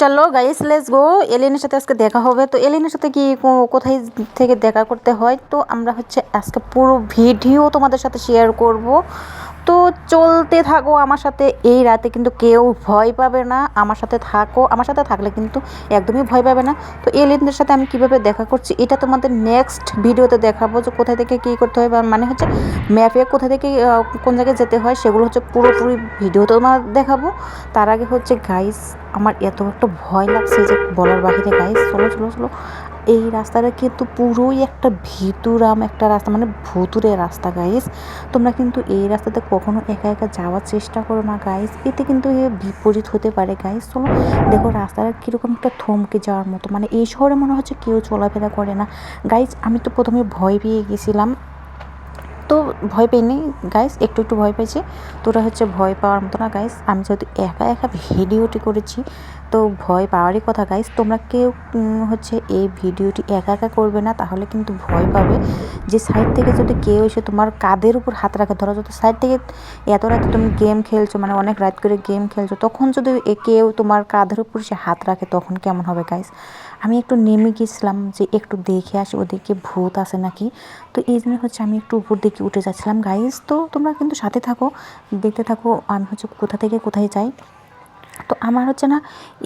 চলো guys let's go এলিনের সাথে আজকে দেখা হবে। তো এলিনের সাথে কি কোথায় থেকে দেখা করতে হয়? তো আমরা হচ্ছে আজকে পুরো ভিডিও তোমাদের সাথে শেয়ার করব। তো চলতে থাকো আমার সাথে এই রাতে, কিন্তু কেউ ভয় পাবে না। আমার সাথে থাকো, আমার সাথে থাকলে কিন্তু একদমই ভয় পাবে না। তো এলিনদের সাথে আমি কীভাবে দেখা করছি, এটা তোমাদের নেক্সট ভিডিওতে দেখাবো যে কোথায় থেকে কী করতে হয়, বা মানে হচ্ছে ম্যাপে কোথা থেকে কোন জায়গায় যেতে হয়, সেগুলো হচ্ছে পুরোপুরি ভিডিও তোমার দেখাবো। তার আগে হচ্ছে গাইস আমার এত একটা ভয় লাগছে যে বলার বাহিরে গাইস চলো চলো চলো। এই রাস্তাটা কিন্তু পুরোই একটা ভিতুরাম একটা রাস্তা মানে ভুতুরে রাস্তা গাইস তোমরা কিন্তু এই রাস্তাতে কখনো একা একা যাওয়ার চেষ্টা করো না গাইস এতে কিন্তু এ বিপরীত হতে পারে গাইস তো দেখো রাস্তাটা কীরকম একটা থমকে যাওয়ার মতো মানে এই শহরে মনে হচ্ছে কেউ চলাফেরা করে না। গাইস আমি তো প্রথমে ভয় পেয়ে গেছিলাম। তো ভয় পেইনি গাইস একটু একটু ভয় পেয়েছি। তোরা হচ্ছে ভয় পাওয়ার মতো না গাইস আমি যেহেতু একা একা ভিডিওটি করেছি তো ভয় পাওয়ারই কথা গাইস তোমরা কেউ হচ্ছে এই ভিডিওটি একা একা করবে না, তাহলে কিন্তু ভয় পাবে। যে সাইড থেকে যদি কেউ এসে তোমার কাঁধের উপর হাত রাখে, ধরো যদি সাইড থেকে এত রাতে তুমি গেম খেলছো মানে অনেক রাত করে গেম খেলছো, তখন যদি কেউ তোমার কাঁধের উপর সে হাত রাখে, তখন কেমন হবে গাইস আমি একটু নেমে গেছিলাম যে একটু দেখে আসি, ওদেরকে ভূত আছে নাকি? তো এই জন্য হচ্ছে আমি একটু উপর দিকে উঠে যাচ্ছিলাম গাইস তো তোমরা কিন্তু সাথে থাকো, দেখতে থাকো, আমি হচ্ছে কোথা থেকে কোথায় যাই। আমার হচ্ছে না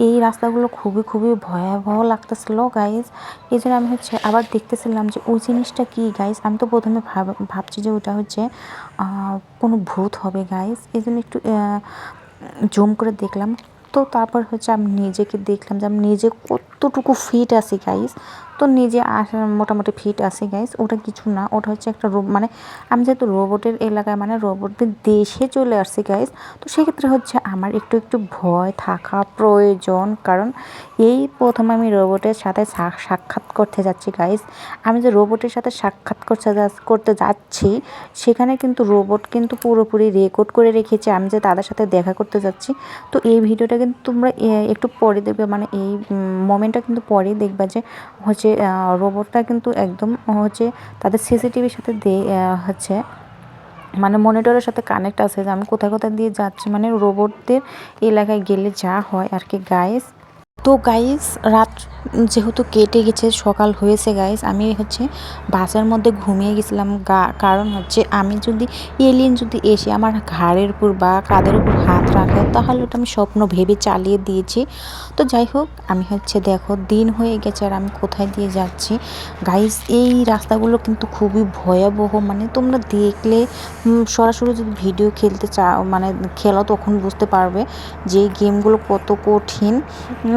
এই রাস্তাগুলো খুবই খুবই ভয়াবহ লাগতেছিল গাইজ এই জন্য আমি হচ্ছে আবার দেখতেছিলাম যে ওই জিনিসটা কী গাইজ আমি তো প্রথমে ভাব, ভাবছি যে ওটা হচ্ছে কোনো ভূত হবে গাইজ এই জন্য একটু জুম করে দেখলাম। তো তারপর হচ্ছে আমি নিজেকে দেখলাম যে আমি নিজে কতটুকু ফিট আছি গাইস তো নিজে মোটামুটি ফিট আছি গাইস ওটা কিছু না, ওটা হচ্ছে একটা রোব মানে আমি যেহেতু রোবটের এলাকায় মানে রোবটদের দেশে চলে আসছি গাইস তো সেক্ষেত্রে হচ্ছে আমার একটু একটু ভয় থাকা প্রয়োজন। কারণ এই প্রথম আমি রোবটের সাথে সাক্ষাৎ করতে যাচ্ছি গাইস আমি যে রোবটের সাথে সাক্ষাৎ করতে করতে যাচ্ছি, সেখানে কিন্তু রোবট কিন্তু পুরোপুরি রেকর্ড করে রেখেছে। আমি যে তাদের সাথে দেখা করতে যাচ্ছি, তো এই ভিডিওটা কিন্তু তোমরা একটু পরে দেখবে। মানে এই মোমেন্টটা কিন্তু পরে দেখবা যে হচ্ছে রোবটটা কিন্তু একদম হচ্ছে তাদের সিসিটিভির সাথে দে হচ্ছে মানে মনিটরের সাথে কানেক্ট আছে যে আমি কোথায় কোথায় দিয়ে যাচ্ছি। মানে রোবটদের এলাকায় গেলে যা হয় আর কি গাইস তো গাইস রাত যেহেতু কেটে গেছে, সকাল হয়েছে গাইস আমি হচ্ছে বাসের মধ্যে ঘুমিয়ে গেছিলাম। কারণ হচ্ছে আমি যদি এলিয়েন যদি এসে আমার ঘাড়ের উপর বা কাঁধের উপর হাত রাখে, তাহলে ওটা আমি স্বপ্ন ভেবে চালিয়ে দিয়েছি। তো যাই হোক, আমি হচ্ছে দেখো দিন হয়ে গেছে আর আমি কোথায় দিয়ে যাচ্ছি। গাইস এই রাস্তাগুলো কিন্তু খুবই ভয়াবহ মানে তোমরা দেখলে সরাসরি যদি ভিডিও খেলতে চাও মানে খেলো তখন বুঝতে পারবে যে গেমগুলো কত কঠিন।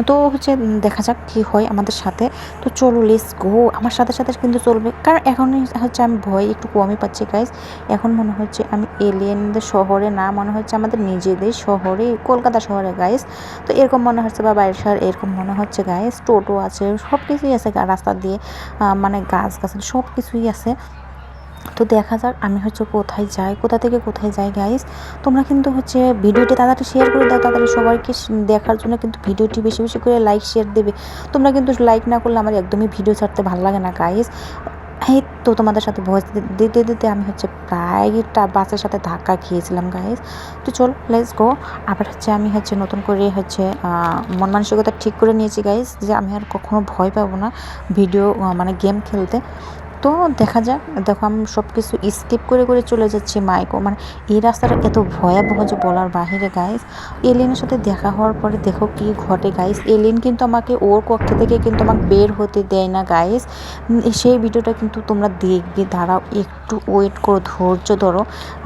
তো হচ্ছে দেখা যাক কী হয়। আমাদের সাথে। তো চলো লেস গো আমার সাথে সাথে কিন্তু চলবে। কারণ এখন হচ্ছে আমি ভয় একটু কমই পাচ্ছি গাইজ এখন মনে হচ্ছে আমি এলিয়েনদের শহরে না, মনে হচ্ছে আমাদের নিজেদের শহরে, কলকাতা শহরে গাইজ তো এরকম মনে হচ্ছে বা বাইরের শহর এরকম মনে হচ্ছে গাইজ টোটো আছে সব কিছুই আছে রাস্তা দিয়ে মানে গাছ গাছ সব কিছুই আছে। তো দেখা যাক আমি হচ্ছে কোথায় যাই, কোথা থেকে কোথায় যাই গাইস তোমরা কিন্তু হচ্ছে ভিডিওটি তাড়াতাড়ি শেয়ার করে দাও, তাড়াতাড়ি সবাইকে দেখার জন্য কিন্তু ভিডিওটি বেশি বেশি করে লাইক শেয়ার দেবে। তোমরা কিন্তু লাইক না করলে আমার একদমই ভিডিও ছাড়তে ভালো লাগে না গাইস এই তো তোমাদের সাথে ভয়েস দিতে দিতে আমি হচ্ছে প্রায়টা বাসের সাথে ধাক্কা খেয়েছিলাম গাইস তো চল লেটস গো আবার হচ্ছে আমি হচ্ছে নতুন করে হচ্ছে মন মানসিকতা ঠিক করে নিয়েছি গাইস যে আমি আর কখনো ভয় পাবো না ভিডিও মানে গেম খেলতে। তো দেখা যাক। দেখো, আমি সব কিছু স্কিপ করে করে চলে যাচ্ছি মাইকো। মানে এই রাস্তাটা এত ভয়াবহ যে বলার বাহিরে গাইস এলিনের সাথে দেখা হওয়ার পরে দেখো কি ঘটে গাইস এলিন কিন্তু আমাকে ওর কক্ষে থেকে কিন্তু আমাকে বের হতে দেয় না গাইস সেই ভিডিওটা কিন্তু তোমরা দেখবে। দাঁড়াও, একটু ওয়েট করো, ধৈর্য ধরো।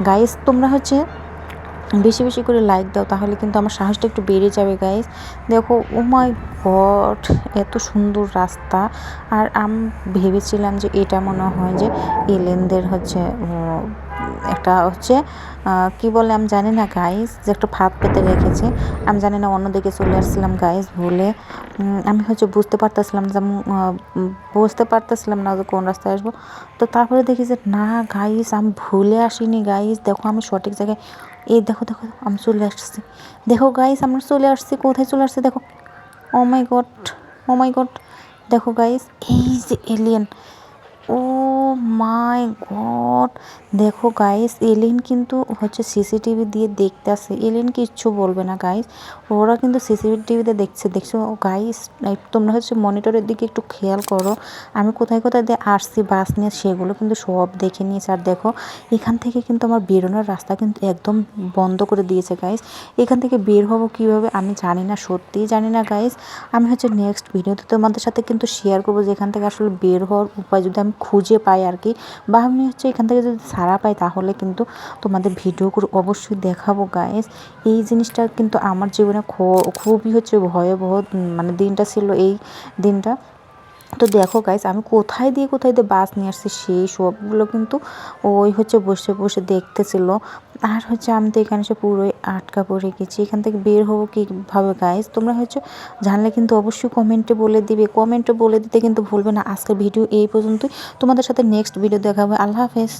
গাইস তোমরা হচ্ছে বেশি বেশি করে লাইক দাও, তাহলে কিন্তু আমার সাহসটা একটু বেড়ে যাবে গাইজ দেখো ও মাই গড এত সুন্দর রাস্তা। আর আমি ভেবেছিলাম যে এটা মনে হয় যে এলেনদের হচ্ছে একটা হচ্ছে কি বলে আমি জানি না গাইস যে একটা ভাত পেতে রেখেছে। আমি জানি না, অন্যদিকে চলে আসছিলাম গাইস ভুলে। আমি হচ্ছে বুঝতে পারতেছিলাম যে বুঝতে পারতেছিলাম না যে কোন রাস্তায় আসব। তো তারপরে দেখি যে, না গাইস আমি ভুলে আসিনি গাইস দেখো আমি সঠিক জায়গায়, এই দেখো দেখো, আমি চলে আসছি। দেখো গাইস আমরা চলে আসছি, কোথায় চলে আসছি, দেখো। Oh my god oh my god দেখো গাইস এই যে এলিয়েন ও মাই গড দেখো গাইস এলিন কিন্তু হচ্ছে সিসিটিভি দিয়ে দেখতেছে এলিন কিচ্ছু বলবে না গাইস ওরা কিন্তু সিসিটিভিতে দেখছে, দেখছ গাইস তোমরা হচ্ছে মনিটরের দিকে একটু খেয়াল করো। আমি কোথায় কোথায় দিয়ে আসছি বাস নিয়ে, সেগুলো কিন্তু সব দেখে নিয়েছে। আর দেখো, এখান থেকে কিন্তু আমার বেরোনোর রাস্তা কিন্তু একদম বন্ধ করে দিয়েছে গাইস এখান থেকে বের হব কীভাবে আমি জানি না, সত্যিই জানি না গাইস আমি হচ্ছে নেক্সট ভিডিওতে তোমাদের সাথে কিন্তু শেয়ার করব যে এখান থেকে আসলে বের হওয়ার উপায় যদি আমি খুঁজে পাই আর কি বা আমি হচ্ছে এখান থেকে যদি সারা পাই তাহলে কিন্তু তোমাদের ভিডিও করে অবশ্যই দেখাবো গায়েস এই জিনিসটা কিন্তু আমার জীবনে খুবই হচ্ছে ভয়াবহ মানে দিনটা ছিল এই দিনটা। তো দেখো গাইস আমি কোথায় দিয়ে কোথায় দিয়ে বাস নিয়ে আসছি সেই সবগুলো কিন্তু ওই হচ্ছে বসে বসে দেখতেছিল। আর হচ্ছে আমি তো এখানে এসে পুরোই আটকা পড়ে গেছি। এখান থেকে বের হব কীভাবে গাইজ তোমরা হচ্ছে জানলে কিন্তু অবশ্যই কমেন্টে বলে দিবে। কমেন্টে বলে দিতে কিন্তু ভুলবে না। আজকের ভিডিও এই পর্যন্তই। তোমাদের সাথে নেক্সট ভিডিও দেখাবে। আল্লাহ হাফেজ।